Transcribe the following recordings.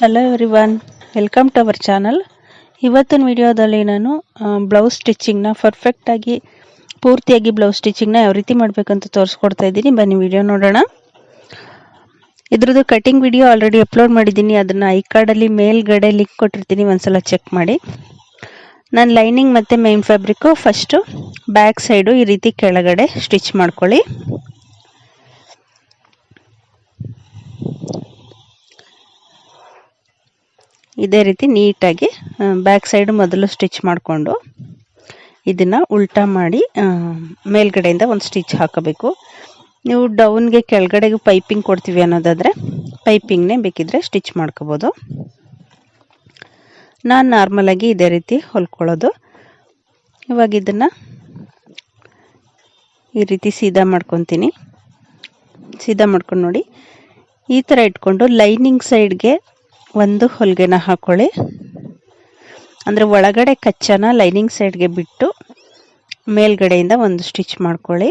Hello everyone welcome to our channel ಇವತ್ತಿನ ವಿಡಿಯೋದಲ್ಲಿ ನಾನು ಬ್ಲೌಸ್ ಸ್ಟಿಚಿಂಗ್ನ ಪರ್ಫೆಕ್ಟಾಗಿ ಪೂರ್ತಿಯಾಗಿ ಬ್ಲೌಸ್ ಸ್ಟಿಚಿಂಗ್ನ ಯಾವ ರೀತಿ ಮಾಡಬೇಕಂತ ತೋರಿಸ್ಕೊಡ್ತಾ ಇದ್ದೀನಿ. ಬನ್ನಿ ವಿಡಿಯೋ ನೋಡೋಣ. ಇದ್ರದ್ದು ಕಟಿಂಗ್ ವಿಡಿಯೋ ಆಲ್ರೆಡಿ ಅಪ್ಲೋಡ್ ಮಾಡಿದ್ದೀನಿ. ಅದನ್ನು ಐ ಕಾರ್ಡಲ್ಲಿ ಮೇಲ್ಗಡೆ ಲಿಂಕ್ ಕೊಟ್ಟಿರ್ತೀನಿ. ಒಂದ್ಸಲ ಚೆಕ್ ಮಾಡಿ. ನಾನು ಲೈನಿಂಗ್ ಮತ್ತು main fabric first back side ಈ ರೀತಿ ಕೆಳಗಡೆ ಸ್ಟಿಚ್ ಮಾಡ್ಕೊಳ್ಳಿ. ಇದೇ ರೀತಿ ನೀಟಾಗಿ ಬ್ಯಾಕ್ ಸೈಡ್ ಮೊದಲು ಸ್ಟಿಚ್ ಮಾಡಿಕೊಂಡು ಇದನ್ನು ಉಲ್ಟಾ ಮಾಡಿ ಮೇಲ್ಗಡೆಯಿಂದ ಒಂದು ಸ್ಟಿಚ್ ಹಾಕಬೇಕು. ನೀವು ಡೌನ್ಗೆ ಕೆಳಗಡೆಗೆ ಪೈಪಿಂಗ್ ಕೊಡ್ತೀವಿ ಅನ್ನೋದಾದರೆ ಪೈಪಿಂಗ್ನೇ ಬೇಕಿದ್ರೆ ಸ್ಟಿಚ್ ಮಾಡ್ಕೋಬೋದು. ನಾನು ನಾರ್ಮಲಾಗಿ ಇದೇ ರೀತಿ ಹೊಲ್ಕೊಳ್ಳೋದು. ಇವಾಗ ಇದನ್ನು ಈ ರೀತಿ ಸೀದಾ ಮಾಡ್ಕೊತೀನಿ. ಸೀದಾ ಮಾಡ್ಕೊಂಡು ನೋಡಿ, ಈ ಥರ ಇಟ್ಕೊಂಡು ಲೈನಿಂಗ್ ಸೈಡ್ಗೆ ಒಂದು ಹೊಲಿಗೆನ ಹಾಕೊಳ್ಳಿ. ಅಂದರೆ ಒಳಗಡೆ ಕಚ್ಚನ ಲೈನಿಂಗ್ ಸೈಡ್ಗೆ ಬಿಟ್ಟು ಮೇಲ್ಗಡೆಯಿಂದ ಒಂದು ಸ್ಟಿಚ್ ಮಾಡ್ಕೊಳ್ಳಿ.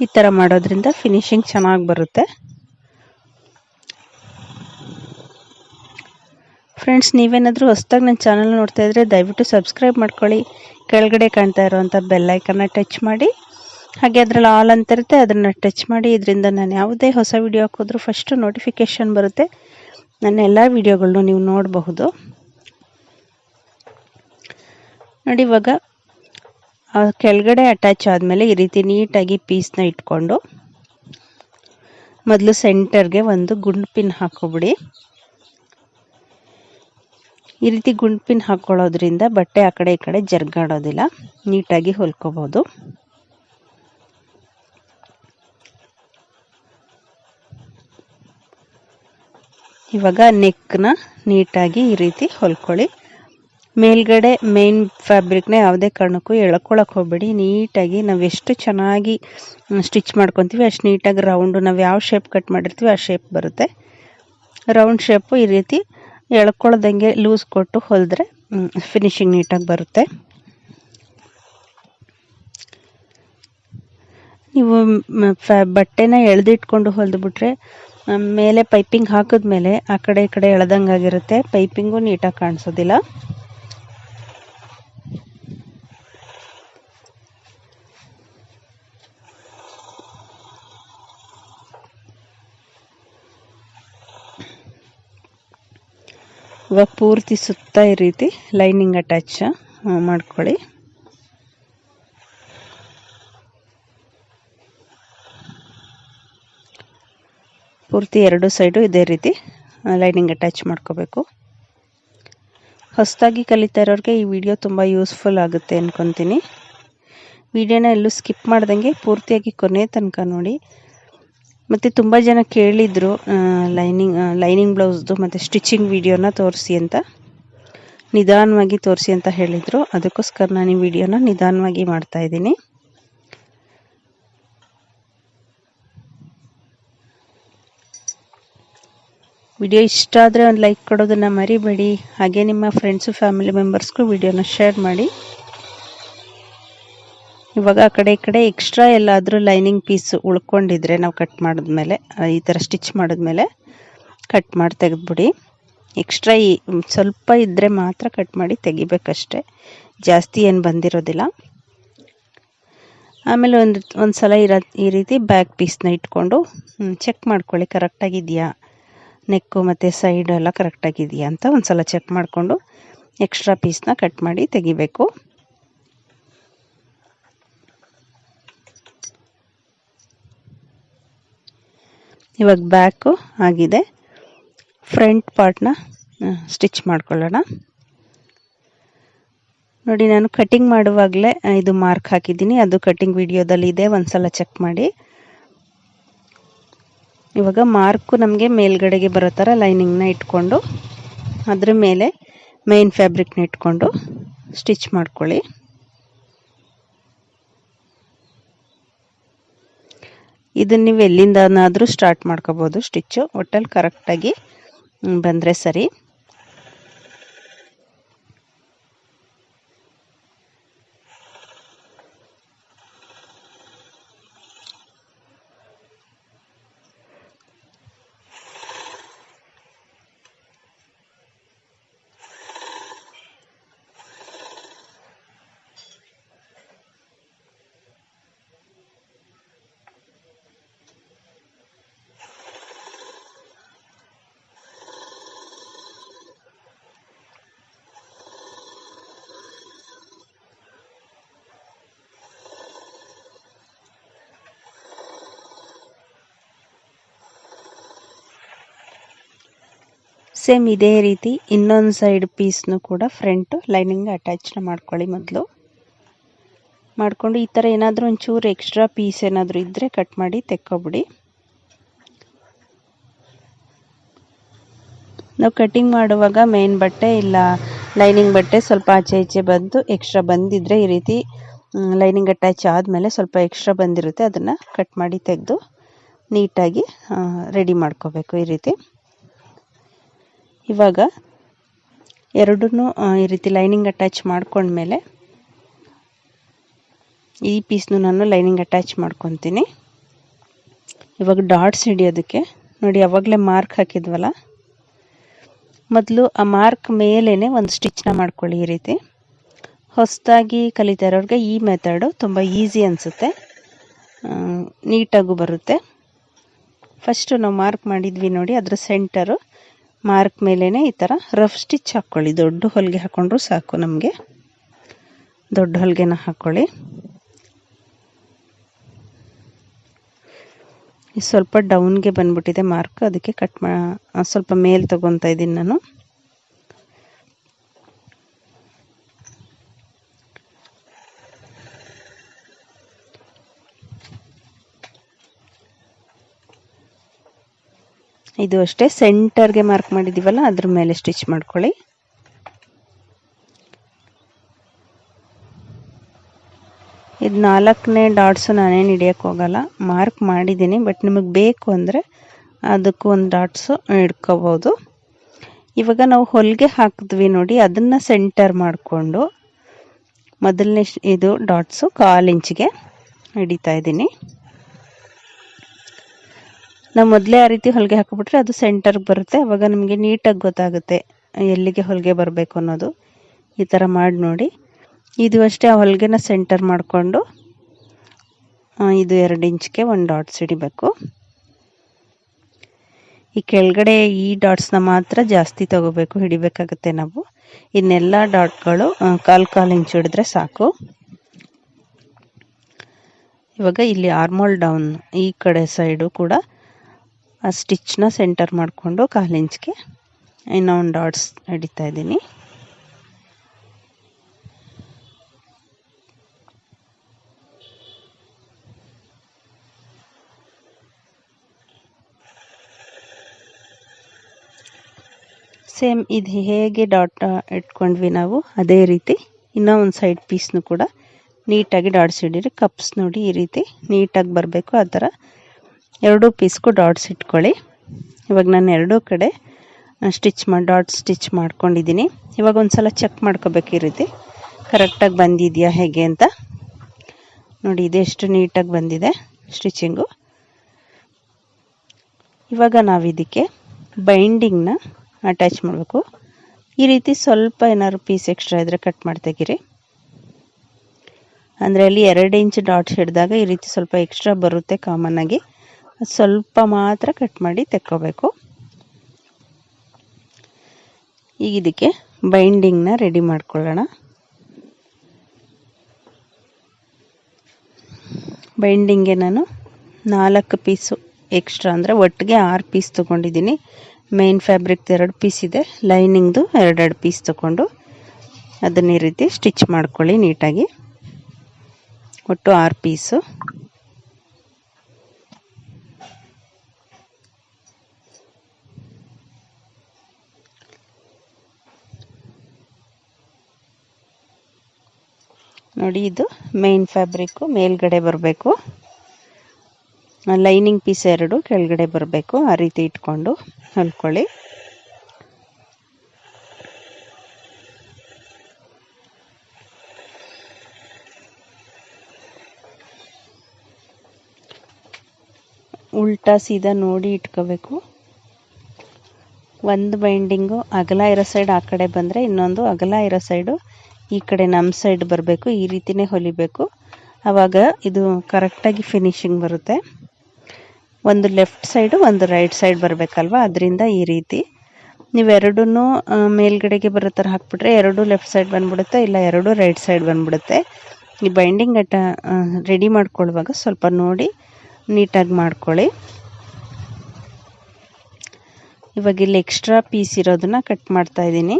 ಈ ಥರ ಮಾಡೋದ್ರಿಂದ ಫಿನಿಶಿಂಗ್ ಚೆನ್ನಾಗಿ ಬರುತ್ತೆ. ಫ್ರೆಂಡ್ಸ್, ನೀವೇನಾದರೂ ಹೊಸ್ದಾಗಿ ನನ್ನ ಚಾನಲ್ ನೋಡ್ತಾ ಇದ್ದರೆ ದಯವಿಟ್ಟು ಸಬ್ಸ್ಕ್ರೈಬ್ ಮಾಡ್ಕೊಳ್ಳಿ. ಕೆಳಗಡೆ ಕಾಣ್ತಾ ಇರುವಂಥ ಬೆಲ್ಲೈಕನ್ನ ಟಚ್ ಮಾಡಿ. ಹಾಗೆ ಅದರಲ್ಲಿ ಆಲ್ ಅಂತ ಇರುತ್ತೆ ಅದನ್ನು ಟಚ್ ಮಾಡಿ ಇದರಿಂದ ನಾನು ಯಾವುದೇ ಹೊಸ ವಿಡಿಯೋ ಹಾಕಿದ್ರೂ ಫಸ್ಟು ನೋಟಿಫಿಕೇಷನ್ ಬರುತ್ತೆ. ನನ್ನ ಎಲ್ಲ ವಿಡಿಯೋಗಳನ್ನೂ ನೀವು ನೋಡಬಹುದು. ನೋಡಿ ಇವಾಗ ಕೆಳಗಡೆ ಅಟ್ಯಾಚ್ ಆದಮೇಲೆ ಈ ರೀತಿ ನೀಟಾಗಿ ಪೀಸ್ನ ಇಟ್ಕೊಂಡು, ಮೊದಲು ಸೆಂಟರ್ಗೆ ಒಂದು ಗುಂಡು ಪಿನ್ ಹಾಕೋಬಿಡಿ. ಈ ರೀತಿ ಗುಂಡು ಪಿನ್ ಹಾಕ್ಕೊಳ್ಳೋದ್ರಿಂದ ಬಟ್ಟೆ ಆ ಕಡೆ ಈ ಕಡೆ ಜರ್ಗಾಡೋದಿಲ್ಲ, ನೀಟಾಗಿ ಹೊಲ್ಕೋಬೋದು. ಇವಾಗ ನೆಕ್ನ ನೀಟಾಗಿ ಈ ರೀತಿ ಹೊಲ್ಕೊಳ್ಳಿ. ಮೇಲ್ಗಡೆ ಮೇನ್ ಫ್ಯಾಬ್ರಿಕ್ನ ಯಾವುದೇ ಕಾರಣಕ್ಕೂ ಎಳ್ಕೊಳಕ್ಕೆ ಹೋಗಬೇಡಿ. ನೀಟಾಗಿ ನಾವು ಎಷ್ಟು ಚೆನ್ನಾಗಿ ಸ್ಟಿಚ್ ಮಾಡ್ಕೊತೀವಿ, ಅಷ್ಟು ನೀಟಾಗಿ ರೌಂಡು ನಾವು ಯಾವ ಶೇಪ್ ಕಟ್ ಮಾಡಿರ್ತೀವಿ ಆ ಶೇಪ್ ಬರುತ್ತೆ. ರೌಂಡ್ ಶೇಪು ಈ ರೀತಿ ಎಳ್ಕೊಳ್ಳೋದಂಗೆ ಲೂಸ್ ಕೊಟ್ಟು ಹೊಲಿದ್ರೆ ಫಿನಿಶಿಂಗ್ ನೀಟಾಗಿ ಬರುತ್ತೆ. ನೀವು ಫ್ಯಾ ಬಟ್ಟೆನ ಎಳೆದಿಟ್ಕೊಂಡು ಹೊಲಿದ್ಬಿಟ್ರೆ ಮೇಲೆ ಪೈಪಿಂಗ್ ಹಾಕಿದ್ಮೇಲೆ ಆ ಕಡೆ ಈ ಕಡೆ ಎಳ್ದಂಗಾಗಿರುತ್ತೆ ಪೈಪಿಂಗು ನೀಟಾಗಿ ಕಾಣಿಸೋದಿಲ್ಲ. ಇವಾಗ ಪೂರ್ತಿ ಸುತ್ತ ಈ ರೀತಿ ಲೈನಿಂಗ್ ಅಟ್ಯಾಚ್ ಮಾಡ್ಕೊಳ್ಳಿ. ಪೂರ್ತಿ ಎರಡು ಸೈಡು ಇದೇ ರೀತಿ ಲೈನಿಂಗ್ ಅಟ್ಯಾಚ್ ಮಾಡ್ಕೋಬೇಕು. ಹೊಸದಾಗಿ ಕಲಿತಾ ಇರೋರಿಗೆ ಈ ವಿಡಿಯೋ ತುಂಬ ಯೂಸ್ಫುಲ್ ಆಗುತ್ತೆ ಅಂದ್ಕೊತೀನಿ ವಿಡಿಯೋನ ಎಲ್ಲೂ ಸ್ಕಿಪ್ ಮಾಡ್ದಂಗೆ ಪೂರ್ತಿಯಾಗಿ ಕೊನೆ ತನಕ ನೋಡಿ. ಮತ್ತು ತುಂಬ ಜನ ಕೇಳಿದರು ಲೈನಿಂಗ್ ಲೈನಿಂಗ್ ಬ್ಲೌಸ್ದು ಮತ್ತು ಸ್ಟಿಚಿಂಗ್ ವಿಡಿಯೋನ ತೋರಿಸಿ ಅಂತ. ನಿಧಾನವಾಗಿ ತೋರಿಸಿ ಅಂತ ಹೇಳಿದರು. ಅದಕ್ಕೋಸ್ಕರ ನಾನು ಈ ವಿಡಿಯೋನ ನಿಧಾನವಾಗಿ ಮಾಡ್ತಾಯಿದ್ದೀನಿ ವಿಡಿಯೋ ಇಷ್ಟ ಆದರೆ ಒಂದು ಲೈಕ್ ಕೊಡೋದನ್ನು ಮರಿಬೇಡಿ. ಹಾಗೆ ನಿಮ್ಮ ಫ್ರೆಂಡ್ಸು ಫ್ಯಾಮಿಲಿ ಮೆಂಬರ್ಸ್ಗೂ ವಿಡಿಯೋನ ಶೇರ್ ಮಾಡಿ. ಇವಾಗ ಆ ಕಡೆ ಈ ಕಡೆ ಎಕ್ಸ್ಟ್ರಾ ಎಲ್ಲಾದರೂ ಲೈನಿಂಗ್ ಪೀಸ್ ಉಳ್ಕೊಂಡಿದ್ರೆ ನಾವು ಕಟ್ ಮಾಡಿದ್ಮೇಲೆ ಈ ಥರ ಸ್ಟಿಚ್ ಮಾಡಿದ್ಮೇಲೆ ಕಟ್ ಮಾಡಿ ತೆಗೆದ್ಬಿಡಿ. ಎಕ್ಸ್ಟ್ರಾ ಈ ಸ್ವಲ್ಪ ಇದ್ದರೆ ಮಾತ್ರ ಕಟ್ ಮಾಡಿ ತೆಗಿಬೇಕಷ್ಟೆ. ಜಾಸ್ತಿ ಏನು ಬಂದಿರೋದಿಲ್ಲ. ಆಮೇಲೆ ಒಂದು ಒಂದು ಸಲ ಇರೋ ಈ ರೀತಿ ಬ್ಯಾಕ್ ಪೀಸ್ನ ಇಟ್ಕೊಂಡು ಚೆಕ್ ಮಾಡ್ಕೊಳ್ಳಿ ಕರೆಕ್ಟಾಗಿದೆಯಾ ನೆಕ್ಕು ಮತ್ತು ಸೈಡ್ ಎಲ್ಲ ಕರೆಕ್ಟಾಗಿದೆಯಾ ಅಂತ ಒಂದು ಸಲ ಚೆಕ್ ಮಾಡಿಕೊಂಡು ಎಕ್ಸ್ಟ್ರಾ ಪೀಸ್ನ ಕಟ್ ಮಾಡಿ ತೆಗಿಬೇಕು. ಇವಾಗ ಬ್ಯಾಕು ಆಗಿದೆ. ಫ್ರಂಟ್ ಪಾರ್ಟ್ನ ಸ್ಟಿಚ್ ಮಾಡ್ಕೊಳ್ಳೋಣ. ನೋಡಿ ನಾನು ಕಟಿಂಗ್ ಮಾಡುವಾಗಲೇ ಇದು ಮಾರ್ಕ್ ಹಾಕಿದ್ದೀನಿ. ಅದು ಕಟಿಂಗ್ ವಿಡಿಯೋದಲ್ಲಿ ಇದೆ ಒಂದು ಸಲ ಚೆಕ್ ಮಾಡಿ. ಇವಾಗ ಮಾರ್ಕು ನಮಗೆ ಮೇಲ್ಗಡೆಗೆ ಬರೋ ಥರ ಲೈನಿಂಗ್ನ ಇಟ್ಕೊಂಡು ಅದ್ರ ಮೇಲೆ ಮೇನ್ ಫ್ಯಾಬ್ರಿಕ್ನ ಇಟ್ಕೊಂಡು ಸ್ಟಿಚ್ ಮಾಡ್ಕೊಳ್ಳಿ. ಇದನ್ನ ನೀವು ಎಲ್ಲಿಂದನಾದರೂ ಸ್ಟಾರ್ಟ್ ಮಾಡ್ಕೋಬೋದು ಸ್ಟಿಚ್ಚು. ಒಟ್ಟಲ್ಲಿ ಕರೆಕ್ಟಾಗಿ ಬಂದರೆ ಸರಿ. ಸೇಮ್ ಇದೇ ರೀತಿ ಇನ್ನೊಂದು ಸೈಡ್ ಪೀಸ್ನು ಕೂಡ ಫ್ರಂಟು ಲೈನಿಂಗ್ ಅಟ್ಯಾಚ್ನ ಮಾಡ್ಕೊಳ್ಳಿ ಮೊದಲು. ಮಾಡಿಕೊಂಡು ಈ ಥರ ಏನಾದರೂ ಒಂಚೂರು ಎಕ್ಸ್ಟ್ರಾ ಪೀಸ್ ಏನಾದರೂ ಇದ್ದರೆ ಕಟ್ ಮಾಡಿ ತೆಕ್ಕೊಬಿಡಿ. ನಾವು ಕಟ್ಟಿಂಗ್ ಮಾಡುವಾಗ ಮೇನ್ ಬಟ್ಟೆ ಇಲ್ಲ ಲೈನಿಂಗ್ ಬಟ್ಟೆ ಸ್ವಲ್ಪ ಆಚೆ ಈಚೆ ಬಂದು ಎಕ್ಸ್ಟ್ರಾ ಬಂದಿದ್ದರೆ ಈ ರೀತಿ ಲೈನಿಂಗ್ ಅಟ್ಯಾಚ್ ಆದಮೇಲೆ ಸ್ವಲ್ಪ ಎಕ್ಸ್ಟ್ರಾ ಬಂದಿರುತ್ತೆ, ಅದನ್ನು ಕಟ್ ಮಾಡಿ ತೆಗೆದು ನೀಟಾಗಿ ರೆಡಿ ಮಾಡ್ಕೋಬೇಕು ಈ ರೀತಿ. ಇವಾಗ ಎರಡನ್ನೂ ಈ ರೀತಿ ಲೈನಿಂಗ್ ಅಟ್ಯಾಚ್ ಮಾಡ್ಕೊಂಡ್ಮೇಲೆ ಈ ಪೀಸ್ನು ನಾನು ಲೈನಿಂಗ್ ಅಟ್ಯಾಚ್ ಮಾಡ್ಕೊತೀನಿ. ಇವಾಗ ಡಾಟ್ಸ್ ಹಿಡಿಯೋದಕ್ಕೆ, ನೋಡಿ ಯಾವಾಗಲೇ ಮಾರ್ಕ್ ಹಾಕಿದ್ವಲ್ಲ? ಮೊದಲು ಆ ಮಾರ್ಕ್ ಮೇಲೇ ಒಂದು ಸ್ಟಿಚ್ನ ಮಾಡ್ಕೊಳ್ಳಿ ಈ ರೀತಿ. ಹೊಸದಾಗಿ ಕಲಿತಾ ಇರೋರಿಗೆ ಈ ಮೆಥಡು ತುಂಬ ಈಸಿ ಅನಿಸುತ್ತೆ. ನೀಟಾಗೂ ಬರುತ್ತೆ. ಫಸ್ಟು ನಾವು ಮಾರ್ಕ್ ಮಾಡಿದ್ವಿ ನೋಡಿ, ಅದರ ಸೆಂಟರು ಮಾರ್ಕ್ ಮೇಲೇ ಈ ಥರ ರಫ್ ಸ್ಟಿಚ್ ಹಾಕ್ಕೊಳ್ಳಿ ದೊಡ್ಡ ಹೊಲಿಗೆ ಹಾಕ್ಕೊಂಡ್ರೂ ಸಾಕು ನಮಗೆ. ದೊಡ್ಡ ಹೊಲಿಗೆನ ಹಾಕ್ಕೊಳ್ಳಿ ಸ್ವಲ್ಪ ಡೌನ್ಗೆ ಬಂದ್ಬಿಟ್ಟಿದೆ ಮಾರ್ಕ್. ಅದಕ್ಕೆ ಕಟ್ ಮಾ ಸ್ವಲ್ಪ ಮೇಲೆ ತಗೊತಾ ಇದ್ದೀನಿ ನಾನು. ಇದು ಅಷ್ಟೇ ಸೆಂಟರ್ಗೆ ಮಾರ್ಕ್ ಮಾಡಿದ್ದೀವಲ್ಲ ಅದ್ರ ಮೇಲೆ ಸ್ಟಿಚ್ ಮಾಡ್ಕೊಳ್ಳಿ. ಇದು ನಾಲ್ಕನೇ ಡಾಟ್ಸು ನಾನೇನು ಹಿಡಿಯೋಕ್ಕೆ ಹೋಗಲ್ಲ ಮಾರ್ಕ್ ಮಾಡಿದ್ದೀನಿ ಬಟ್ ನಿಮಗೆ ಬೇಕು ಅಂದರೆ ಅದಕ್ಕೂ ಒಂದು ಡಾಟ್ಸು ಹಿಡ್ಕೋಬೋದು. ಇವಾಗ ನಾವು ಹೊಲಿಗೆ ಹಾಕಿದ್ವಿ ನೋಡಿ, ಅದನ್ನು ಸೆಂಟರ್ ಮಾಡಿಕೊಂಡು ಮೊದಲನೇ ಇದು ಡಾಟ್ಸು ಕಾಲು ಇಂಚಿಗೆ ಹಿಡಿತಾ ಇದ್ದೀನಿ ನಾವು ಮೊದಲೇ ಆ ರೀತಿ ಹೊಲಿಗೆ ಹಾಕಿಬಿಟ್ರೆ ಅದು ಸೆಂಟರ್ಗೆ ಬರುತ್ತೆ. ಅವಾಗ ನಮಗೆ ನೀಟಾಗಿ ಗೊತ್ತಾಗುತ್ತೆ ಎಲ್ಲಿಗೆ ಹೊಲಿಗೆ ಬರಬೇಕು ಅನ್ನೋದು. ಈ ಥರ ಮಾಡಿ ನೋಡಿ. ಇದು ಅಷ್ಟೇ ಆ ಹೊಲಿಗೆನ ಸೆಂಟರ್ ಮಾಡಿಕೊಂಡು ಇದು ಎರಡು ಇಂಚ್ಗೆ ಒಂದು ಡಾಟ್ಸ್ ಹಿಡಿಬೇಕು. ಈ ಕೆಳಗಡೆ ಈ ಡಾಟ್ಸ್ನ ಮಾತ್ರ ಜಾಸ್ತಿ ತಗೋಬೇಕು, ಹಿಡಿಬೇಕಾಗುತ್ತೆ ನಾವು. ಇನ್ನೆಲ್ಲ ಡಾಟ್ಗಳು ಕಾಲು ಕಾಲು ಇಂಚು ಹಿಡಿದ್ರೆ ಸಾಕು. ಇವಾಗ ಇಲ್ಲಿ ಆರ್ಮೋಲ್ ಡೌನ್ ಈ ಕಡೆ ಸೈಡು ಕೂಡ ಆ ಸ್ಟಿಚ್ನ ಸೆಂಟರ್ ಮಾಡಿಕೊಂಡು ಕಾಲು ಇಂಚ್ಗೆ ಇನ್ನೂ ಒಂದು ಡಾಟ್ಸ್ ಹಿಡಿತಾ ಇದ್ದೀನಿ. ಸೇಮ್ ಇದು ಹೇಗೆ ಡಾಟ್ ಇಟ್ಕೊಂಡ್ವಿ ನಾವು, ಅದೇ ರೀತಿ ಇನ್ನೂ ಒಂದು ಸೈಡ್ ಪೀಸ್ನು ಕೂಡ ನೀಟಾಗಿ ಡಾಟ್ಸ್ ಹಿಡೀರಿ ಕಪ್ಸ್ ನೋಡಿ ಈ ರೀತಿ ನೀಟಾಗಿ ಬರಬೇಕು, ಆ ಥರ ಎರಡೂ ಪೀಸ್ಗೂ ಡಾಟ್ಸ್ ಇಟ್ಕೊಳ್ಳಿ. ಇವಾಗ ನಾನು ಎರಡೂ ಕಡೆ ಸ್ಟಿಚ್ ಮಾಡಿ ಡಾಟ್ ಸ್ಟಿಚ್ ಮಾಡ್ಕೊಂಡಿದ್ದೀನಿ. ಇವಾಗ ಒಂದು ಸಲ ಚೆಕ್ ಮಾಡ್ಕೋಬೇಕು ಈ ರೀತಿ. ಕರೆಕ್ಟಾಗಿ ಬಂದಿದೆಯಾ ಹೇಗೆ ಅಂತ. ನೋಡಿ ಇದೆಷ್ಟು ನೀಟಾಗಿ ಬಂದಿದೆ ಸ್ಟಿಚಿಂಗು. ಇವಾಗ ನಾವು ಇದಕ್ಕೆ ಬೈಂಡಿಂಗ್ನ ಅಟ್ಯಾಚ್ ಮಾಡಬೇಕು. ಈ ರೀತಿ ಸ್ವಲ್ಪ ಏನಾದ್ರು ಪೀಸ್ ಎಕ್ಸ್ಟ್ರಾ ಇದ್ದರೆ ಕಟ್ ಮಾಡ್ತೀರಿ ಅಂದರೆ ಅಲ್ಲಿ ಎರಡು ಇಂಚ್ ಡಾಟ್ಸ್ ಹಿಡಿದಾಗ ಈ ರೀತಿ ಸ್ವಲ್ಪ ಎಕ್ಸ್ಟ್ರಾ ಬರುತ್ತೆ ಕಾಮನ್ನಾಗಿ ಸ್ವಲ್ಪ ಮಾತ್ರ ಕಟ್ ಮಾಡಿ ತೆಕ್ಕೋಬೇಕು. ಈಗ ಇದಕ್ಕೆ ಬೈಂಡಿಂಗ್ನ ರೆಡಿ ಮಾಡ್ಕೊಳ್ಳೋಣ. ಬೈಂಡಿಂಗ್ಗೆ ನಾನು ನಾಲ್ಕು ಪೀಸು ಎಕ್ಸ್ಟ್ರಾ ಅಂದರೆ ಒಟ್ಟಿಗೆ ಆರು ಪೀಸ್ ತೊಗೊಂಡಿದ್ದೀನಿ. ಮೇನ್ ಫ್ಯಾಬ್ರಿಕ್ದು ಎರಡು ಪೀಸ್ ಇದೆ ಲೈನಿಂಗ್ದು ಎರಡೆರಡು ಪೀಸ್ ತೊಗೊಂಡು ಅದನ್ನ ಈ ರೀತಿ ಸ್ಟಿಚ್ ಮಾಡ್ಕೊಳ್ಳಿ ನೀಟಾಗಿ. ಒಟ್ಟು ಆರು ಪೀಸು ನೋಡಿ, ಇದು ಮೇನ್ ಫ್ಯಾಬ್ರಿಕ್ಕು ಮೇಲ್ಗಡೆ ಬರಬೇಕು. ಲೈನಿಂಗ್ ಪೀಸ್ ಎರಡು, ಕೆಳಗಡೆ ಬರಬೇಕು. ಆ ರೀತಿ ಇಟ್ಕೊಂಡು ಹೊಲ್ಕೊಳ್ಳಿ. ಉಲ್ಟಾ ಸೀದಾ ನೋಡಿ ಇಟ್ಕೋಬೇಕು. ಒಂದು ಬೈಂಡಿಂಗು ಅಗಲ ಇರೋ ಸೈಡ್ ಆ ಕಡೆ ಬಂದರೆ ಇನ್ನೊಂದು ಅಗಲ ಇರೋ ಸೈಡು ಈ ಕಡೆ ನಮ್ಮ ಸೈಡ್ ಬರಬೇಕು, ಈ ರೀತಿನೇ ಹೊಲಿಬೇಕು. ಆವಾಗ ಇದು ಕರೆಕ್ಟಾಗಿ ಫಿನಿಶಿಂಗ್ ಬರುತ್ತೆ. ಒಂದು ಲೆಫ್ಟ್ ಸೈಡು ಒಂದು ರೈಟ್ ಸೈಡ್ ಬರಬೇಕಲ್ವ? ಅದರಿಂದ ಈ ರೀತಿ. ನೀವೆರಡೂ ಮೇಲ್ಗಡೆಗೆ ಬರೋ ಥರ ಹಾಕ್ಬಿಟ್ರೆ ಎರಡು ಲೆಫ್ಟ್ ಸೈಡ್ ಬಂದ್ಬಿಡುತ್ತೆ, ಇಲ್ಲ ಎರಡು ರೈಟ್ ಸೈಡ್ ಬಂದ್ಬಿಡುತ್ತೆ. ಈ ಬೈಂಡಿಂಗ್ ಅಟ ರೆಡಿ ಮಾಡ್ಕೊಳ್ಳುವಾಗ ಸ್ವಲ್ಪ ನೋಡಿ ನೀಟಾಗಿ ಮಾಡ್ಕೊಳ್ಳಿ. ಇವಾಗ ಇಲ್ಲಿ ಎಕ್ಸ್ಟ್ರಾ ಪೀಸ್ ಇರೋದನ್ನ ಕಟ್ ಮಾಡ್ತಾ ಇದ್ದೀನಿ.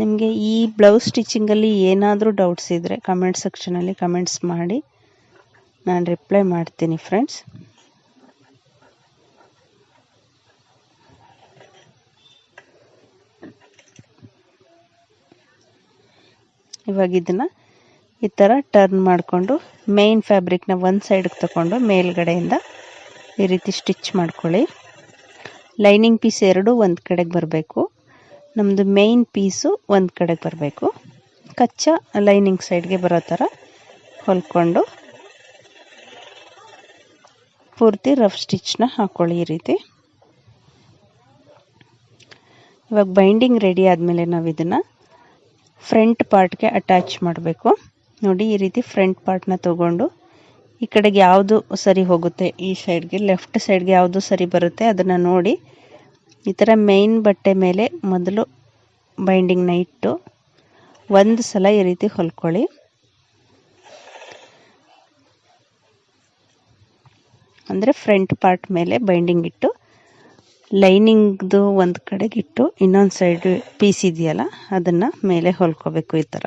ನಿಮಗೆ ಈ ಬ್ಲೌಸ್ ಸ್ಟಿಚಿಂಗಲ್ಲಿ ಏನಾದರೂ ಡೌಟ್ಸ್ ಇದ್ದರೆ ಕಮೆಂಟ್ ಸೆಕ್ಷನಲ್ಲಿ ಕಮೆಂಟ್ಸ್ ಮಾಡಿ. ನಾನು ರಿಪ್ಲೈ ಮಾಡ್ತೀನಿ ಫ್ರೆಂಡ್ಸ್ ಇವಾಗ ಇದನ್ನು ಈ ಥರ ಟರ್ನ್ ಮಾಡಿಕೊಂಡು ಮೇಯ್ನ್ ಫ್ಯಾಬ್ರಿಕ್ನ ಒಂದು ಸೈಡ್ಗೆ ತಗೊಂಡು ಮೇಲ್ಗಡೆಯಿಂದ ಈ ರೀತಿ ಸ್ಟಿಚ್ ಮಾಡ್ಕೊಳ್ಳಿ. ಲೈನಿಂಗ್ ಪೀಸ್ ಎರಡು ಒಂದು ಕಡೆಗೆ ಬರಬೇಕು. ನಮ್ಮದು ಮೇಯ್ನ್ ಪೀಸು ಒಂದು ಕಡೆಗೆ ಬರಬೇಕು. ಕಚ್ಚಾ ಲೈನಿಂಗ್ ಸೈಡ್ಗೆ ಬರೋ ಥರ ಹೊಲ್ಕೊಂಡು ಪೂರ್ತಿ ರಫ್ ಸ್ಟಿಚ್ನ ಹಾಕ್ಕೊಳ್ಳಿ ಈ ರೀತಿ. ಇವಾಗ ಬೈಂಡಿಂಗ್ ರೆಡಿ ಆದಮೇಲೆ ನಾವು ಇದನ್ನು ಫ್ರಂಟ್ ಪಾರ್ಟ್ಗೆ ಅಟ್ಯಾಚ್ ಮಾಡಬೇಕು. ನೋಡಿ ಈ ರೀತಿ ಫ್ರಂಟ್ ಪಾರ್ಟ್ನ ತಗೊಂಡು ಈ ಕಡೆಗೆ ಯಾವುದು ಸರಿ ಹೋಗುತ್ತೆ, ಈ ಸೈಡ್ಗೆ ಲೆಫ್ಟ್ ಸೈಡ್ಗೆ ಯಾವುದು ಸರಿ ಬರುತ್ತೆ ಅದನ್ನು ನೋಡಿ ಈ ಥರ ಮೇಯ್ನ್ ಬಟ್ಟೆ ಮೇಲೆ ಮೊದಲು ಬೈಂಡಿಂಗ್ನ ಇಟ್ಟು ಒಂದು ಸಲ ಈ ರೀತಿ ಹೊಲ್ಕೊಳ್ಳಿ. ಅಂದರೆ ಫ್ರಂಟ್ ಪಾರ್ಟ್ ಮೇಲೆ ಬೈಂಡಿಂಗ್ ಇಟ್ಟು ಲೈನಿಂಗ್ದು ಒಂದು ಕಡೆಗಿಟ್ಟು ಇನ್ನೊಂದು ಸೈಡ್ ಪೀಸ್ ಇದೆಯಲ್ಲ, ಅದನ್ನು ಮೇಲೆ ಹೊಲ್ಕೋಬೇಕು ಈ ಥರ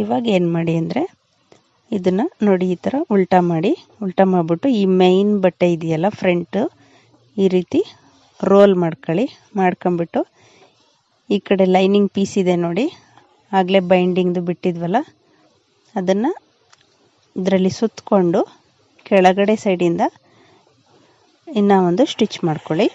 ಇವಾಗ ಏನು ಮಾಡಿ ಅಂದರೆ ಇದನ್ನು ನೋಡಿ ಈ ಥರ ಉಲ್ಟಾ ಮಾಡಿ, ಉಲ್ಟಾ ಮಾಡಿಬಿಟ್ಟು ಈ ಮೈನ್ ಬಟ್ಟೆ ಇದೆಯಲ್ಲ ಫ್ರಂಟು ಈ ರೀತಿ ರೋಲ್ ಮಾಡ್ಕೊಳ್ಳಿ ಮಾಡ್ಕೊಂಬಿಟ್ಟು ಈ ಕಡೆ ಲೈನಿಂಗ್ ಪೀಸ್ ಇದೆ ನೋಡಿ, ಆಗಲೇ ಬೈಂಡಿಂಗ್ದು ಬಿಟ್ಟಿದ್ವಲ್ಲ, ಅದನ್ನು ಇದರಲ್ಲಿ ಸುತ್ತಕೊಂಡು ಕೆಳಗಡೆ ಸೈಡಿಂದ ಇನ್ನೂ ಒಂದು ಸ್ಟಿಚ್ ಮಾಡ್ಕೊಳ್ಳಿ.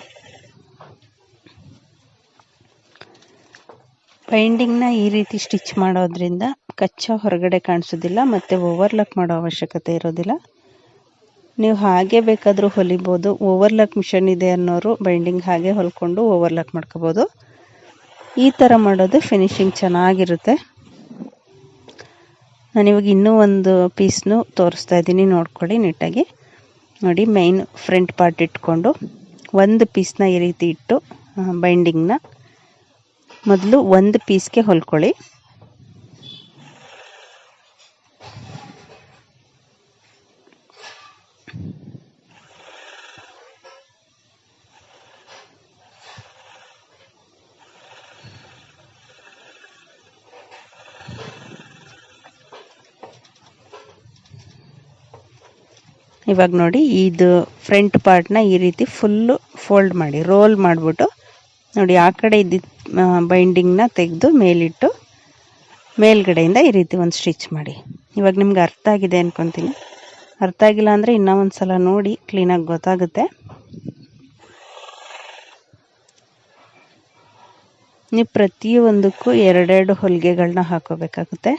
ಬೈಂಡಿಂಗ್ನ ಈ ರೀತಿ ಸ್ಟಿಚ್ ಮಾಡೋದ್ರಿಂದ ಕಚ್ಚಾ ಹೊರಗಡೆ ಕಾಣಿಸೋದಿಲ್ಲ, ಮತ್ತು ಓವರ್ಲಾಕ್ ಮಾಡೋ ಅವಶ್ಯಕತೆ ಇರೋದಿಲ್ಲ. ನೀವು ಹಾಗೆ ಬೇಕಾದರೂ ಹೊಲಿಬೋದು ಓವರ್ಲಾಕ್ ಮಿಷನ್ ಇದೆ ಅನ್ನೋರು ಬೈಂಡಿಂಗ್ ಹಾಗೆ ಹೊಲ್ಕೊಂಡು ಓವರ್ಲಾಕ್ ಮಾಡ್ಕೋಬೋದು. ಈ ಥರ ಮಾಡೋದು ಫಿನಿಶಿಂಗ್ ಚೆನ್ನಾಗಿರುತ್ತೆ. ನಾನಿವಾಗ ಇನ್ನೂ ಒಂದು ಪೀಸ್ನು ತೋರಿಸ್ತಾ ಇದ್ದೀನಿ, ನೋಡ್ಕೊಳ್ಳಿ ನೀಟಾಗಿ. ನೋಡಿ ಮೈನ್ ಫ್ರಂಟ್ ಪಾರ್ಟ್ ಇಟ್ಕೊಂಡು, ಒಂದು ಪೀಸ್ನ ಈ ರೀತಿ ಇಟ್ಟು ಬೈಂಡಿಂಗ್ನ ಮೊದಲು ಒಂದು ಪೀಸ್ಗೆ ಹೊಲ್ಕೊಳ್ಳಿ. ಇವಾಗ ನೋಡಿ ಇದು ಫ್ರಂಟ್ ಪಾರ್ಟ್ನ ಈ ರೀತಿ ಫುಲ್ಲು ಫೋಲ್ಡ್ ಮಾಡಿ, ರೋಲ್ ಮಾಡಿಬಿಟ್ಟು ನೋಡಿ ಆ ಕಡೆ ಇದ್ದಿದ್ದ ಬೈಂಡಿಂಗ್ನ ತೆಗೆದು ಮೇಲಿಟ್ಟು ಮೇಲ್ಗಡೆಯಿಂದ ಈ ರೀತಿ ಒಂದು ಸ್ಟಿಚ್ ಮಾಡಿ. ಇವಾಗ ನಿಮ್ಗೆ ಅರ್ಥ ಆಗಿದೆ ಅನ್ಕೊತೀನಿ. ಅರ್ಥ ಆಗಿಲ್ಲ ಅಂದರೆ ಇನ್ನೂ ಒಂದು ಸಲ ನೋಡಿ ಕ್ಲೀನಾಗಿ ಗೊತ್ತಾಗುತ್ತೆ. ನೀವು ಪ್ರತಿಯೊಂದಕ್ಕೂ ಎರಡೆರಡು ಹೊಲಿಗೆಗಳನ್ನ ಹಾಕೋಬೇಕಾಗುತ್ತೆ.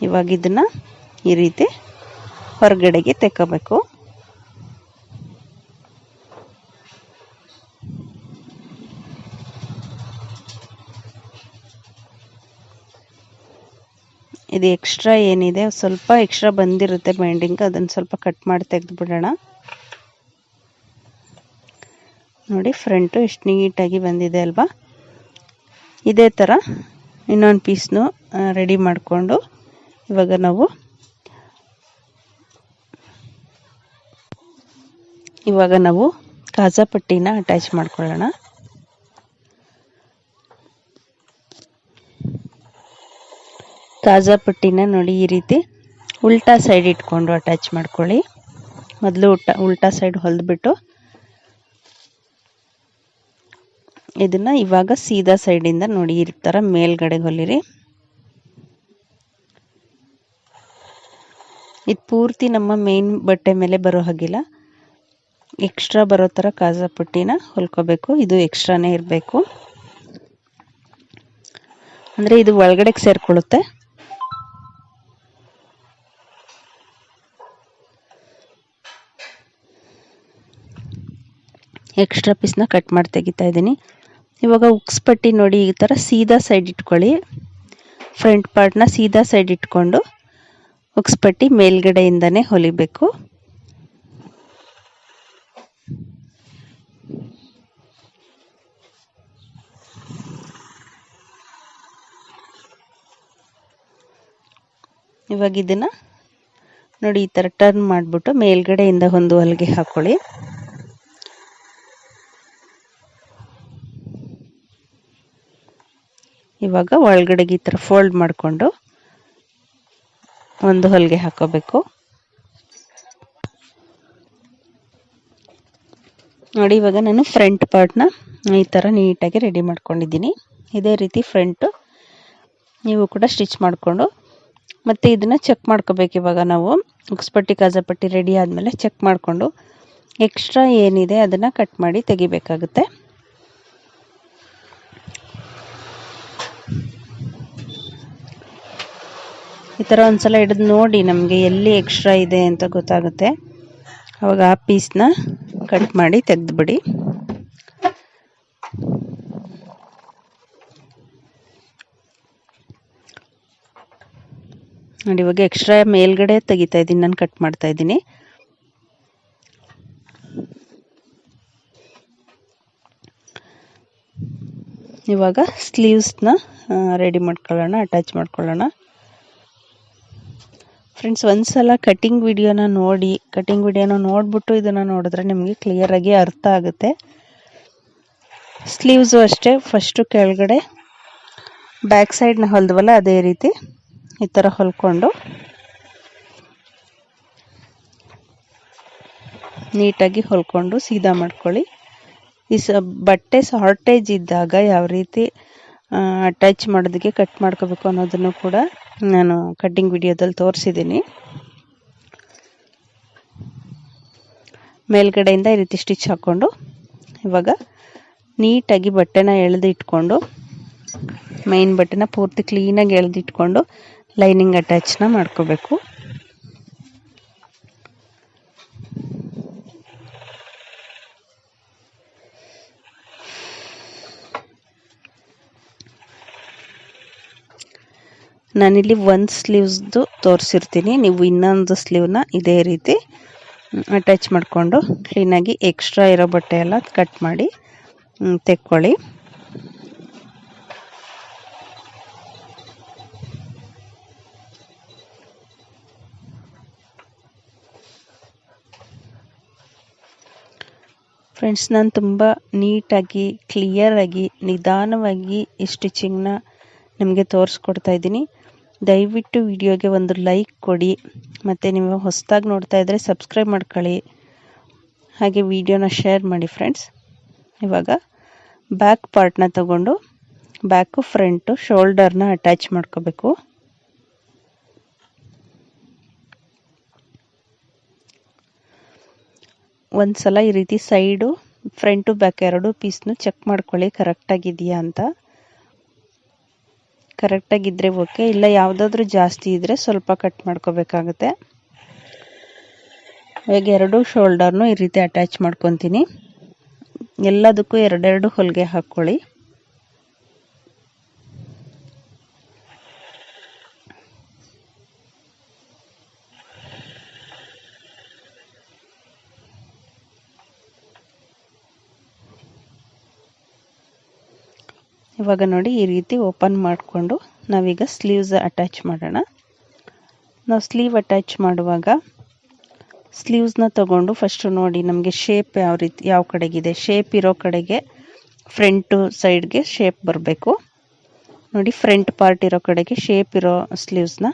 ಇವಾಗ ಇದನ್ನು ಈ ರೀತಿ ಹೊರಗಡೆಗೆ ತೆಕ್ಕೋಬೇಕು. ಇದು ಎಕ್ಸ್ಟ್ರಾ ಏನಿದೆ, ಸ್ವಲ್ಪ ಎಕ್ಸ್ಟ್ರಾ ಬಂದಿರುತ್ತೆ ಬೈಂಡಿಂಗ್ ಅದನ್ನು ಸ್ವಲ್ಪ ಕಟ್ ಮಾಡಿ ತೆಗೆದುಬಿಡೋಣ. ನೋಡಿ ಫ್ರಂಟು ಎಷ್ಟು ನೀಟಾಗಿ ಬಂದಿದೆ ಅಲ್ವಾ? ಇದೇ ಥರ ಇನ್ನೊಂದು ಪೀಸ್ನು ರೆಡಿ ಮಾಡಿಕೊಂಡು ಇವಾಗ ನಾವು ಇವಾಗ ನಾವು ಕಾಜಾ ಪಟ್ಟಿನ ಅಟ್ಯಾಚ್ ಮಾಡ್ಕೊಳ್ಳೋಣ. ಕಾಜಾ ಪಟ್ಟಿನ ನೋಡಿ ಈ ರೀತಿ ಉಲ್ಟಾ ಸೈಡ್ ಇಟ್ಕೊಂಡು ಅಟ್ಯಾಚ್ ಮಾಡ್ಕೊಳ್ಳಿ. ಮೊದಲು ಉಲ್ಟಾ ಉಲ್ಟಾ ಸೈಡ್ ಹೊಲ್ದ್ಬಿಟ್ಟು ಇದನ್ನ ಇವಾಗ ಸೀದಾ ಸೈಡಿಂದ ನೋಡಿ ಈ ಥರ ಮೇಲ್ಗಡೆ ಹೊಲಿರಿ. ಇದು ಪೂರ್ತಿ ನಮ್ಮ ಮೇನ್ ಬಟ್ಟೆ ಮೇಲೆ ಬರೋ ಹಾಗಿಲ್ಲ. ಎಕ್ಸ್ಟ್ರಾ ಬರೋ ಥರ ಕಾಜಾ ಪಟ್ಟಿನ ಹೊಲ್ಕೋಬೇಕು. ಇದು ಎಕ್ಸ್ಟ್ರಾನೇ ಇರಬೇಕು. ಅಂದರೆ ಇದು ಒಳಗಡೆಗೆ ಸೇರಿಕೊಳ್ಳುತ್ತೆ. ಎಕ್ಸ್ಟ್ರಾ ಪೀಸ್ನ ಕಟ್ ಮಾಡಿ ತೆಗಿತಾ ಇದ್ದೀನಿ. ಇವಾಗ ಉಕ್ಸ್ ಪಟ್ಟಿ ನೋಡಿ ಈ ಥರ ಸೀದಾ ಸೈಡ್ ಇಟ್ಕೊಳ್ಳಿ. ಫ್ರಂಟ್ ಪಾರ್ಟ್ನ ಸೀದಾ ಸೈಡ್ ಇಟ್ಕೊಂಡು ಉಕ್ಸ್ಪಟ್ಟಿ ಮೇಲ್ಗಡೆಯಿಂದನೇ ಹೊಲಿಬೇಕು. ಇವಾಗ ಇದನ್ನ ನೋಡಿ ಈ ಥರ ಟರ್ನ್ ಮಾಡಿಬಿಟ್ಟು ಮೇಲ್ಗಡೆಯಿಂದ ಒಂದು ಹೊಲಿಗೆ ಹಾಕೊಳ್ಳಿ. ಇವಾಗ ಒಳಗಡೆಗೆ ಈ ಥರ ಫೋಲ್ಡ್ ಮಾಡಿಕೊಂಡು ಒಂದು ಹೊಲಿಗೆ ಹಾಕೋಬೇಕು. ನೋಡಿ, ಇವಾಗ ನಾನು ಫ್ರಂಟ್ ಪಾರ್ಟ್ನ ಈ ಥರ ನೀಟಾಗಿ ರೆಡಿ ಮಾಡ್ಕೊಂಡಿದ್ದೀನಿ. ಇದೇ ರೀತಿ ಫ್ರಂಟು ನೀವು ಕೂಡ ಸ್ಟಿಚ್ ಮಾಡಿಕೊಂಡು, ಮತ್ತು ಇದನ್ನು ಚೆಕ್ ಮಾಡ್ಕೋಬೇಕು ಇವಾಗ ನಾವು. ಉಕ್ಸ್ಪಟ್ಟಿ, ಕಾಜಾಪಟ್ಟಿ ರೆಡಿ ಆದಮೇಲೆ ಚೆಕ್ ಮಾಡಿಕೊಂಡು ಎಕ್ಸ್ಟ್ರಾ ಏನಿದೆ ಅದನ್ನು ಕಟ್ ಮಾಡಿ ತೆಗಿಬೇಕಾಗುತ್ತೆ. ಈ ಥರ ಒಂದ್ಸಲ ಹಿಡಿದು ನೋಡಿ ನಮಗೆ ಎಲ್ಲಿ ಎಕ್ಸ್ಟ್ರಾ ಇದೆ ಅಂತ ಗೊತ್ತಾಗುತ್ತೆ. ಅವಾಗ ಆ ಪೀಸ್ನ ಕಟ್ ಮಾಡಿ ತೆಗೆದುಬಿಡಿ. ನೋಡಿ, ಇವಾಗ ಎಕ್ಸ್ಟ್ರಾ ಮೇಲ್ಗಡೆ ತೆಗಿತಾ ಇದ್ದೀನಿ, ನಾನು ಕಟ್ ಮಾಡ್ತಾ ಇದ್ದೀನಿ. ಇವಾಗ ಸ್ಲೀವ್ಸ್ನ ರೆಡಿ ಮಾಡ್ಕೊಳ್ಳೋಣ ಅಟ್ಯಾಚ್ ಮಾಡ್ಕೊಳ್ಳೋಣ. ಫ್ರೆಂಡ್ಸ್ ಒಂದ್ಸಲ ಕಟಿಂಗ್ ವಿಡಿಯೋನ ನೋಡಿ ಕಟಿಂಗ್ ವಿಡಿಯೋನ ನೋಡಿಬಿಟ್ಟು ಇದನ್ನು ನೋಡಿದ್ರೆ ನಿಮಗೆ ಕ್ಲಿಯರಾಗಿ ಅರ್ಥ ಆಗುತ್ತೆ. ಸ್ಲೀವ್ಸು ಅಷ್ಟೇ ಫಸ್ಟು ಕೆಳಗಡೆ ಬ್ಯಾಕ್ ಸೈಡ್ನ ಹೊಲ್ದವಲ್ಲ, ಅದೇ ರೀತಿ ಈ ಥರ ಹೊಲ್ಕೊಂಡು. ನೀಟಾಗಿ ಹೊಲ್ಕೊಂಡು ಸೀದಾ ಮಾಡ್ಕೊಳ್ಳಿ. ಈ ಸ, ಬಟ್ಟೆ ಶಾರ್ಟೇಜ್ ಇದ್ದಾಗ ಯಾವ ರೀತಿ ಅಟ್ಯಾಚ್ ಮಾಡೋದಕ್ಕೆ ಕಟ್ ಮಾಡ್ಕೋಬೇಕು ಅನ್ನೋದನ್ನು ಕೂಡ ನಾನು ಕಟ್ಟಿಂಗ್ ವಿಡಿಯೋದಲ್ಲಿ ತೋರಿಸಿದ್ದೀನಿ. ಮೇಲ್ಗಡೆಯಿಂದ ಈ ರೀತಿ ಸ್ಟಿಚ್ ಹಾಕ್ಕೊಂಡು, ಇವಾಗ ನೀಟಾಗಿ ಬಟ್ಟೆನ ಎಳೆದು ಇಟ್ಕೊಂಡು ಮೈನ್ ಬಟ್ಟೆನ ಪೂರ್ತಿ ಕ್ಲೀನಾಗಿ ಎಳೆದಿಟ್ಕೊಂಡು ಲೈನಿಂಗ್ ಅಟ್ಯಾಚ್ನ ಮಾಡ್ಕೋಬೇಕು. ನಾನಿಲ್ಲಿ ಒಂದು ಸ್ಲೀವ್ಸ್ದು ತೋರಿಸಿರ್ತೀನಿ. ನೀವು ಇನ್ನೊಂದು ಸ್ಲೀವ್ನ ಇದೇ ರೀತಿ ಅಟ್ಯಾಚ್ ಮಾಡಿಕೊಂಡು ಕ್ಲೀನಾಗಿ ಎಕ್ಸ್ಟ್ರಾ ಇರೋ ಬಟ್ಟೆ ಎಲ್ಲ ಕಟ್ ಮಾಡಿ ತೆಕ್ಕೊಳ್ಳಿ. ಫ್ರೆಂಡ್ಸ್ ನಾನು ತುಂಬ ನೀಟಾಗಿ ಕ್ಲಿಯರಾಗಿ ನಿಧಾನವಾಗಿ ಈ ಸ್ಟಿಚಿಂಗ್ನ ನಿಮಗೆ ತೋರಿಸ್ಕೊಡ್ತಾ ಇದ್ದೀನಿ. ದಯವಿಟ್ಟು ವಿಡಿಯೋಗೆ ಒಂದು ಲೈಕ್ ಕೊಡಿ. ಮತ್ತು ನೀವು ಹೊಸದಾಗಿ ನೋಡ್ತಾ ಇದ್ದರೆ ಸಬ್ಸ್ಕ್ರೈಬ್ ಮಾಡ್ಕೊಳ್ಳಿ. ಹಾಗೆ ವಿಡಿಯೋನ ಶೇರ್ ಮಾಡಿ ಫ್ರೆಂಡ್ಸ್. ಇವಾಗ ಬ್ಯಾಕ್ ಪಾರ್ಟ್ನ ತಗೊಂಡು ಬ್ಯಾಕು ಫ್ರಂಟು ಶೋಲ್ಡರ್ನ ಅಟ್ಯಾಚ್ ಮಾಡ್ಕೋಬೇಕು. ಒಂದು ಸಲ ಈ ರೀತಿ ಸೈಡು, ಫ್ರಂಟು ಬ್ಯಾಕ್ ಎರಡು ಪೀಸ್ನು ಚೆಕ್ ಮಾಡ್ಕೊಳ್ಳಿ. ಕರೆಕ್ಟಾಗಿದೆಯಾ ಅಂತ. ಕರೆಕ್ಟಾಗಿದ್ದರೆ ಓಕೆ ಇಲ್ಲ ಯಾವುದಾದ್ರೂ ಜಾಸ್ತಿ ಇದ್ದರೆ ಸ್ವಲ್ಪ ಕಟ್ ಮಾಡ್ಕೋಬೇಕಾಗುತ್ತೆ. ಇವಾಗ ಎರಡು ಶೋಲ್ಡರ್ನು ಈ ರೀತಿ ಅಟ್ಯಾಚ್ ಮಾಡ್ಕೊತೀನಿ. ಎಲ್ಲದಕ್ಕೂ ಎರಡೆರಡು ಹೊಲಿಗೆ ಹಾಕ್ಕೊಳ್ಳಿ ಇವಾಗ ನೋಡಿ ಈ ರೀತಿ ಓಪನ್ ಮಾಡಿಕೊಂಡು ನಾವೀಗ ಸ್ಲೀವ್ಸ್ ಅಟ್ಯಾಚ್ ಮಾಡೋಣ. ನಾವು ಸ್ಲೀವ್ ಅಟ್ಯಾಚ್ ಮಾಡುವಾಗ ಸ್ಲೀವ್ಸ್ನ ತಗೊಂಡು ಫಸ್ಟು ನೋಡಿ ನಮಗೆ ಶೇಪ್ ಯಾವ ರೀತಿ, ಯಾವ ಕಡೆಗಿದೆ. ಶೇಪ್ ಇರೋ ಕಡೆಗೆ ಫ್ರಂಟು ಸೈಡ್ಗೆ ಶೇಪ್ ಬರಬೇಕು. ನೋಡಿ ಫ್ರಂಟ್ ಪಾರ್ಟ್ ಇರೋ ಕಡೆಗೆ ಶೇಪ್ ಇರೋ ಸ್ಲೀವ್ಸ್ನ